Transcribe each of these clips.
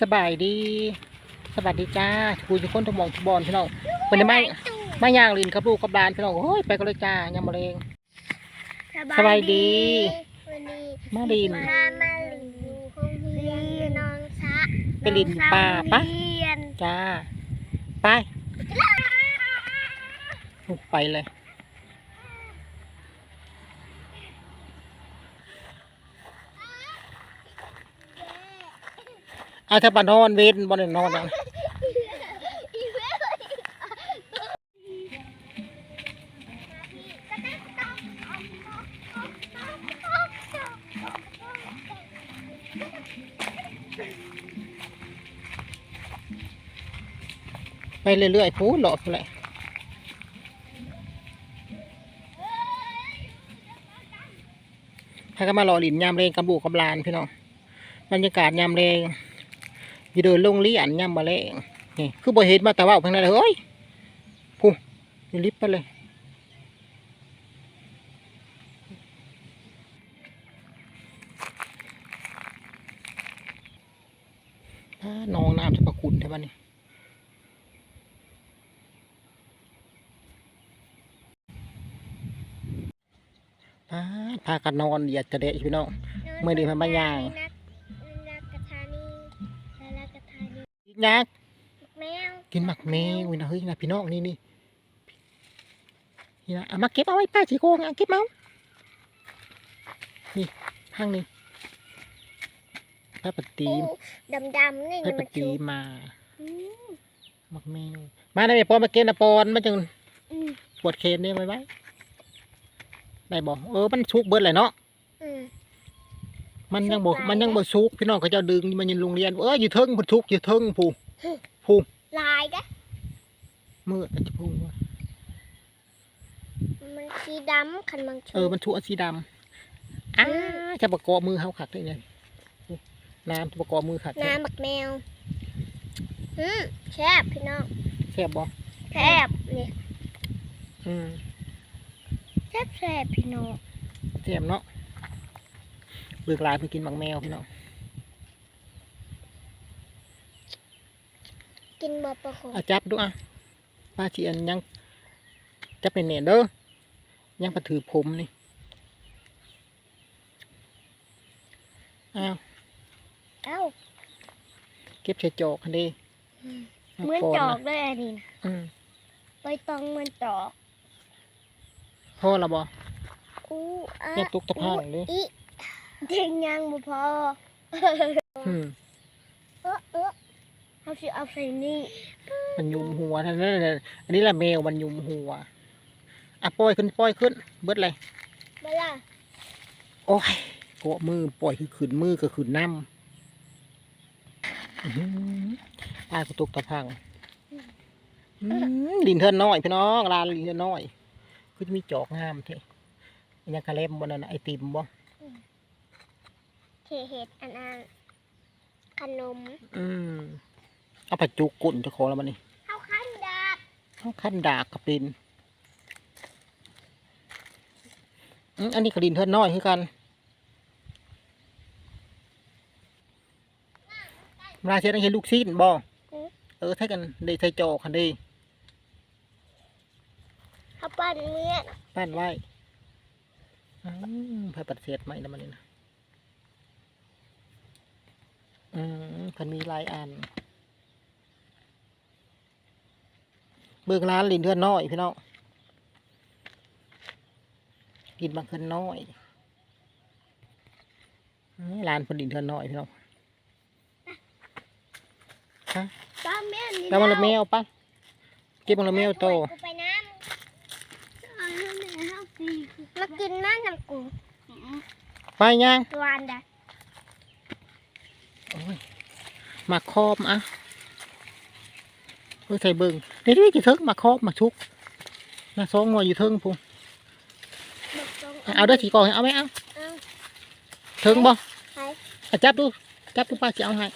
สบายดี สวัสดีจ้าคุยทุกคนทุกหมองทุกบอลพี่น้องเป็นไงไม่ไม่ย่างลินครับลูกกับหลานพี่น้องโอ้ยไปกันเลยจ้ายังมาเลงสบายดีวันนี้มาลินพามาลินอยู่ห้องเรียนน้องชะไปลินป่าปะเรียนจ้าไปลูกไปเลย อาถ้าบันนอนเวนบนนอนยังไปเรื่อยๆพูดหลอเลยถ้าก็มารอหลินยามเรงกับบูกับลานพี่น้องบรรยากาศยามเรง อยู่เดินลงเลี้ยนยามมาเลงนี่คือบ่เห็นมาแต่ว่าเพิ่งนั้นเลยเฮ้ยพูนี่ลิฟต์ไปเลยอ่าน้องน้ำจะประคุณใช่ปะนี่พาพากันนอนเหยียดจะเดะพี่น้องมื้อนี้มันมาย่าง อีกยักแมวกินหมักแมวนี่นะเฮ้ยนะพี่น้องนี่นี่นี่นะเอามาเก็บเอาไว้ป้าสีโกงเอาเก็บเอานี่ห้างนี้พระปฏิมดำดำๆนี่พระปมันฏิชุบมาอืมหมักแมวมาได้ไหมปอนมาเก็บนะปอนมาจึงอืมปวดเคนได้ไหมไว้ได้บอกเออมันชุกเบิดเลยเนาะอืม มันยังบอกชุกหลายมันยังบ่ชุกพี่น้องเขาเจะดึงมันยังโรงเรียนเอออยู่เทิงพุ่นชุกอยู่เทิงผู้ผู้ลายกะมืออาจจะพูดว่ามันสีดำคันมันชุเออมันชุกอันสีดำอ้าจะประกอบมือเขาขักได้ไงน้ำจะประกอบมือขักได้น้ำบักแมวอืมแซ่บพี่น้องแซ่บบ่แซ่บนี่อืมแซ่บแซ่บพี่น้องแซ่บเนาะ เบิกหลายเพื่อกินบักแมวพี่น้องกินบ่ประคงเอาจับดูอะป้าเชียนยังจะเป็นเนนเด้อยังประถือผมนี่อ้าวเอ้าเก็บใส่จอกคันเดีเหมือนจอกด้วยอันนี้นะอืมใบตองเหมือนจอกพ่อละบ่อู้อะเนี่ยตุกตะพางเลยอี เทียงยังบ่พออืมเออเออเขาสิเอาใส่นี่มันยุมหัวท่านนั่นน่ะอันนี้แหละแมวมันยุมหัวอะปล่อยขึ้นปล่อยขึ้น เบิดเลยเวลาโอ้ยเกาะมือปล่อยคือขืนมือก็ขืนน้ำอื้อหือตายกูตกตะพังอื้อลินเทินน้อยพี่น้องลานลินเทินน้อยคือจะมีจอกงามเท่อันยังกระเล็มบนนั้นน่ะไอติมบ่ เทเห็ดอันนั้นขนมอืมเอาผัดจุกกุ่นเจะของแล้วมันนี่ข้าวขั้นดาบเอาขั้นดากกับลินอื้ออันนี้ก็ลินเทินน้อยคือกันเวลาเช็ดให้เห็นลูกซีนบ่เออถ้ากันได้ใส่จอคันดีข้าวปั้นเมื่อนปั้นไว้อืมเพื่อปัดเศษไหมนะมันนี่นะ อืมเพันมีหลายอัน เบิกร้านลินเทือนน้อยพี่น้องกินบางคืนน้อยอืมร้านเพนลินเทือนน้อยพี่น้องฮะป้าแม่นี่แล้วมันละแมวปะเก็บมันละแมวโตกูไปน้ำมากินน้ำน้ำกูไปยังหวานดะโอ้ยห มักคอมอะเฮ้ยใส่เบิ่งนี่ที่จะเทิงหมักคอมหมักชุกนะสองหน่วยอยู่เทิงพุงบอกตรงเอาเด้อสีกองเอาไหมเอาเอาเทิงบ่ไปเอาจับดูจับดูป้าจะเอาให้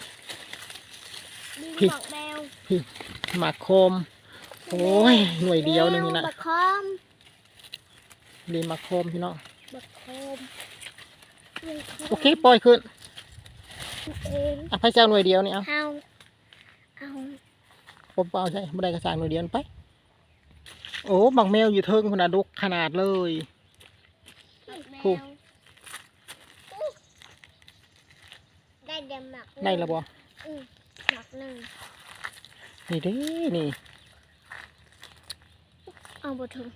ดินพี่บอกแมวหมักคอมโอ้ยหน่วยเดียวหนึงนี่นะบักคอมดีหมักคอมพี่น้องบักคอมโอเคปล่อยขึ้น เองอะพระเจ้าหน่วยเดียวนี่เอาเอาเอาผมเอาใช่ไม่ได้กระสางหน่วยเดียวไป โอ้บักแมวอยู่เทิงขนาดดกขนาดเลยแมถูกวได้เดมหมักได้และบ่อืมหมักหนึ่งนี่เด้นี่ เอาบถึง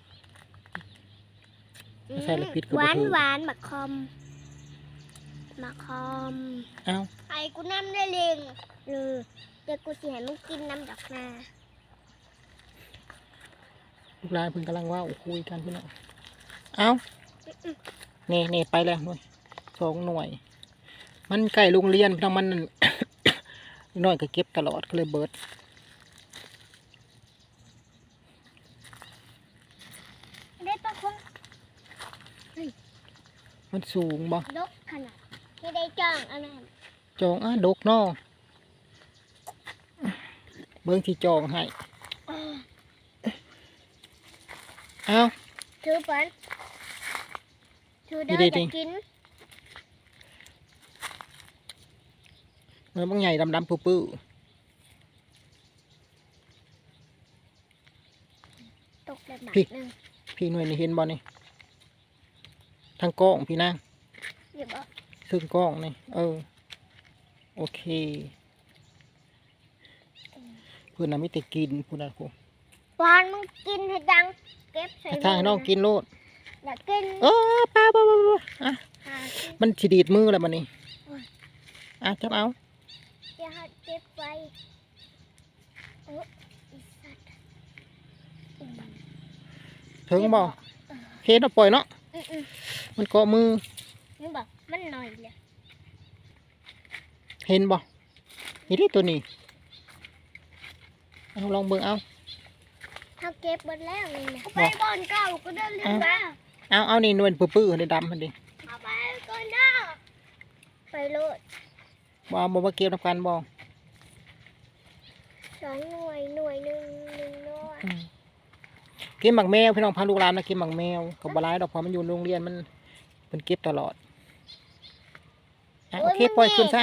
ใส่ละพิษคือหบ่วานถูกหวานหมักคอมหมักคอม เอาไอ้ กูน้ำได้เลงเออเดี๋ยวกูสิให้มึงกินน้ำดอกนาลูกหลานเพิ่นกำลังเว่าคุยกันพี่น้องเอาเน่เน่ไปแล้วหน่วยสองหน่วย มันใกล้โรงเรียนพี่น้องมันนั่นน้อยก็เก็บตลอดก็เลยเบิดได้ปะคงมันสูงบ่ดกขนาดที่ได้จ้องอันนั้น จองอะดกเนอเบิ่งที่จองให้เอาถือเปิ้นถือได้ดีๆจะดิกินเนื้อบางใหญ่ดำๆปื้อตกแบบหนักพี่หนึ่งๆพี่หน่วยนี่เห็นบ่นี่ทางกล้องพี่นางเดี๋ยวบอกซึ่งกล้องนี่เออ โอเคเพื่อนน่ะไม่แต่กินพูดนะครูวานมึงกินให้ดังเก็บใส่ถ้าให้น้องกินโลดอยากกินเออป้าป้าป้าป้าอะหากินมันฉีดีดมือแล้วมันนี่โอ้ยอะจับเอาเดี๋ยวหาเก็บไว้โอ้อีสัตว์อืมถึงบ่เคสเอาปล่อยเนาะอืมอืมมันเกาะมือนี่บอกมันหน่อยเลย เห็นบ่นี่ที่ตัวนี้เอาลองเบิ่งเอาเขาเก็บหมดแล้วนี่นะบไปอกบอนเก่าก็เดินเรื่องบ้าเอาเอานี่นวลปื้อๆในดำมันดิเอาไปก่อนเด้อไปโลดบ่เอาบ่มาเก็บน้ำกันบ่สองหน่วยหน่วยหนึ่งหนึ่งหน่วยอืมกินหมักแมวพี่น้องพาลูกหลานมากินหมักแมวกับบหลายดอกเพอมันอยู่โรงเรียนมันมันเก็บตลอด อะโอเคปล่อยขึ้นซะ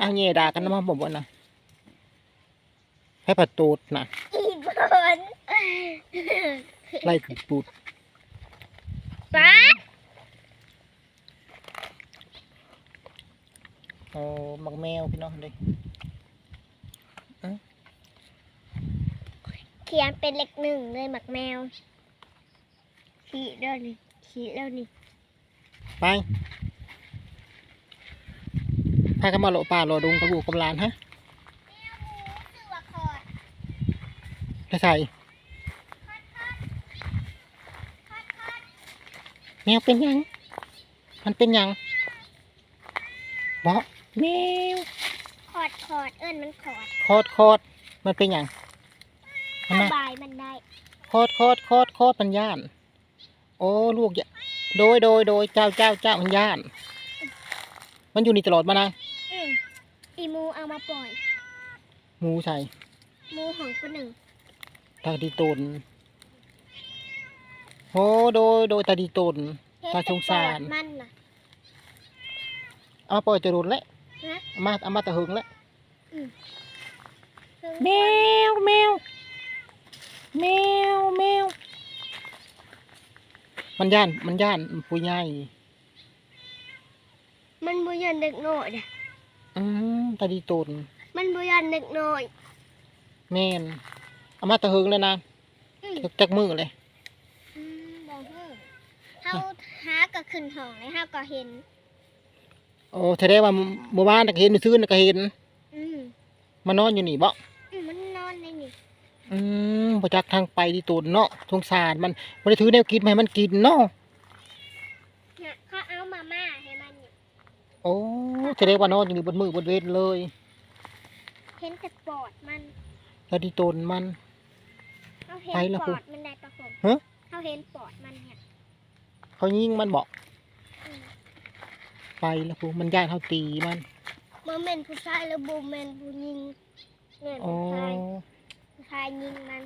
อะเงี้ยด่ากันนะมาบอกว่านะให้ประตูดนะอีบอนไล่ขึ้นปูดป้าโอ้หมักแมวพี่น้องเลยเขียนเป็นเลขหนึ่งเลยหมักแมว ขี่เด้อนี่ขี่แล้วนี่ไป พากันมาโลป่าโลดุงกระบูกกำลานฮะชื่อว่าคอดจะใส่แมวเป็นหยัง มันเป็นหยังบอกแมวคอดคอดเอิ้นมันคอดโคตรโคตรมันเป็นหยังมันสมาบายมันได้โคตรโคตรโคตรโคตรมันย่าน โอ้ลูกอย่าโดยโดยโดยเจ้าเจ้าเจ้ามันย่าน มันอยู่นี่ตลอดมานะ อืมอีมูเอามาปล่อย หมูใส่มูของคนหนึ่งตาดีตนโอ้โดยโดยตาดีตนเฮ็ดตาสงสารแต่ปอดมันน่ะ เอามาปล่อยจะรุนแล้วฮะ เอามาเอามาตะหึงแล้วซึ่งแมวแมวแมวแมวมันย่านมันย่านผู้ใหญ่มันบุยันเด็กน้อยน่ะอื มตาดีตนมันบุยันเด็กน้อยแม่นเอามาตะหึงเลยนะอืมจักมือเลย อืมบอกเฮ้อเฮาหาก็ขึ้นห้องเลยเฮาก็เห็น โอ้แสดงว่าเมื่อวานน่ะก็เห็นซื้อน่ะก็เห็นอืมมานอนอยู่นี่บ่อืมมันนอนในนี่อืมประจักทางไปที่ตูนเนาะสงสารมันบ่ได้ถือแนวกินมาให้มันกินเนาะ เนี่ยเขาเอามาม่าให้มันเนี่ย โอ้แสดงว่านอนอยู่นี่บนมือบนเวทเลยเห็นแต่ปอดมันแล้วที่ตูนมัน เขาเห็นไปแล้วปครูอดมันได้ปะผมฮะ เขาเห็นปอดมันเนี่ยเขายิงมันบอกอืมไปแล้วพวกมันย่านเขาตีมันโมเมนต์ผู้ชายแล้วโมเมนต์ผู้หญิงเนี่ยโอ้ผู้ชายผู้ชายยิงมัน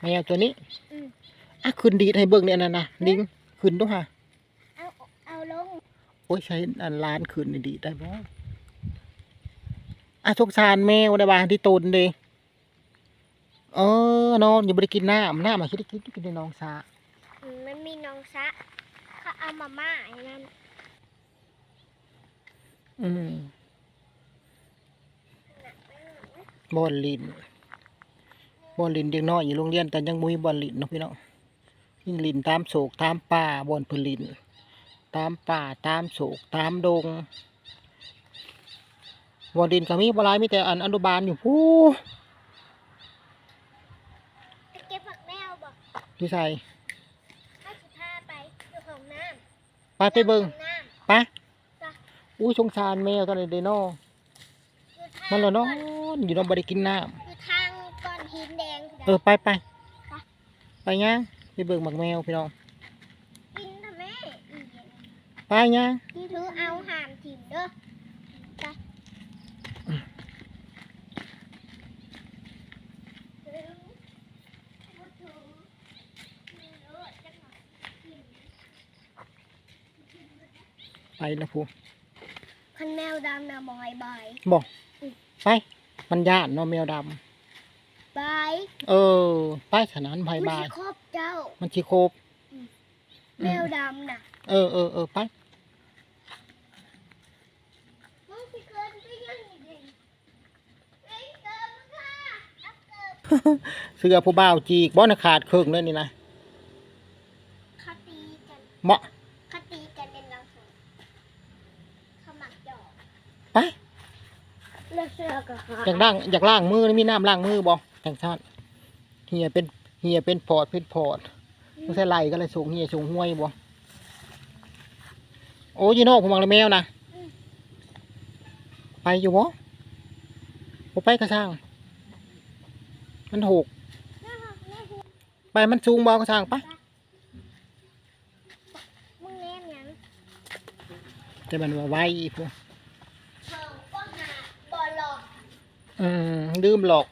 แมวตัวนี้อืม อะขึ้นดีดให้เบิ่งเนี่ยนะนะลิงขึ้นด้วยฮะเอาเอาลง โอ้ยใช้อันล้านขึ้นนี่ดีดได้บ่อะสงสารแมวได้บ้างที่ตนเด้เออนอนอยู่บ่ได้กินน้ำน้ำมาคิดได้กินกินในน้องสาอืมมันมีน้องซะเขาเอามาม่าไอ้นั่นอืมบอลลินบอลลินเด็กน้อยอยู่โรงเรียนแต่ยังมุ้ยบอลลินเนาะพี่น้องยิ่งลินตามโศกตามป่าบอลพื้นลิน ตามป่าตามโศกตามดงบอลลินก็มีบหลายมีแต่อันอนุบาลอยู่ผู้ไปเก็บผักแมวบอกที่ใส่ถ้าสิพาไปอยู่ของน้ำไปไปเบิ่งของน้ไปจ้ะอุ้ยสงสารแมวตอนนี้เดโนำอยู่ทางมันเหรอเนาะก้อยู่น้องบริกินน้อยู่ทางก้อนหินแดงำเออไปไปไปย่างไปเบิ่งหมักแมวพี่น้อง กินทำไมอีกอย่าง ไปย่างที่ถือเอาหามถิ่มเด้อไปไปนะผู้คันแมวดำนะบอยบายบอกไปมันย่านเนาะแมวดบายำเออ ไปขนาดไผมันบาสิยครอบเจ้า มันชิโครบ แมวดำน่ะเออเออเออไปมึงสิเกินไปยังอีกดิเอ้ยเกินมึงค่ะอัพเกินเสื้อผู้บ่าวจีกบ่นะขาดครึ่งเลยนี่นะเขาตีกันเหมาะเขาตีกันในรังสรรค์เขาหมักหยอกไปเลือกเสื้อกับเขาอยากล้างอยากล้างมือนี่มีน้ำล้างมือบ่จังซั่นเหียเป็นเหียเป็นพอดเป็นพอด ไม่ใช่ไหลก็เลยสูงเหียสูงห้วยบ่โอ้ยนอกผมมังเลยแมวนะไปอยู่บ่บ่ไปกระช่าง มันหกไปมันสูงบ่กระช่างไปมึงแนมหยังแต่มันว่าไวพวกเขาก็หาบอลหลอกอืมลืมหลอก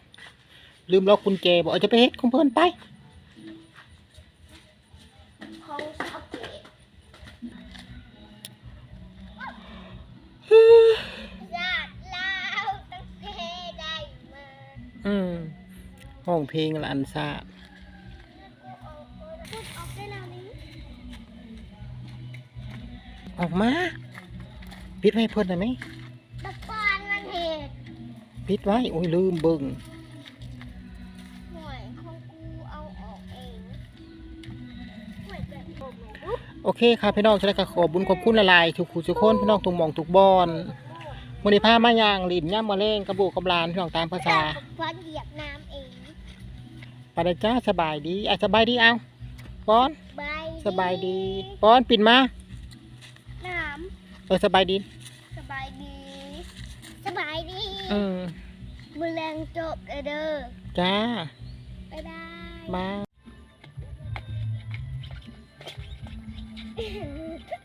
ลืมล็อกกุญแจบอกเอาจะไปเฮ็ดของเพิ่นไป ห้องเพลงละอันซาพูดออกได้แล้วนี้ออกมา ปิดไว้ให้เพิ่นได้ไหมตะปานมันเหตุปิดไว้ โอ้ยลืมเบิ่งห่วยของกูเอาออกเองห่วยแบบผมปุ๊บโอเคค่ะพี่น้องจะได้ก็ขอบุญขอบคุณละลายทุกผู้ทุกคนพี่น้องทุกหม่องทุกบอนมื้อนี้พามาย่างลิ้นย่ำมะเร็งกระบุกกระบลานพี่น้องตามภาษา ฟันเหยียบน้ำเอง ไปเลยจ้าสบายดีอะสบายดีเอาปอน บายสบายดีปอนปิ่นมาน้เออสบายดีำสบายดี สบายดีอืมมือแรงจบเด้อจ้าบ๊ายบายมาเ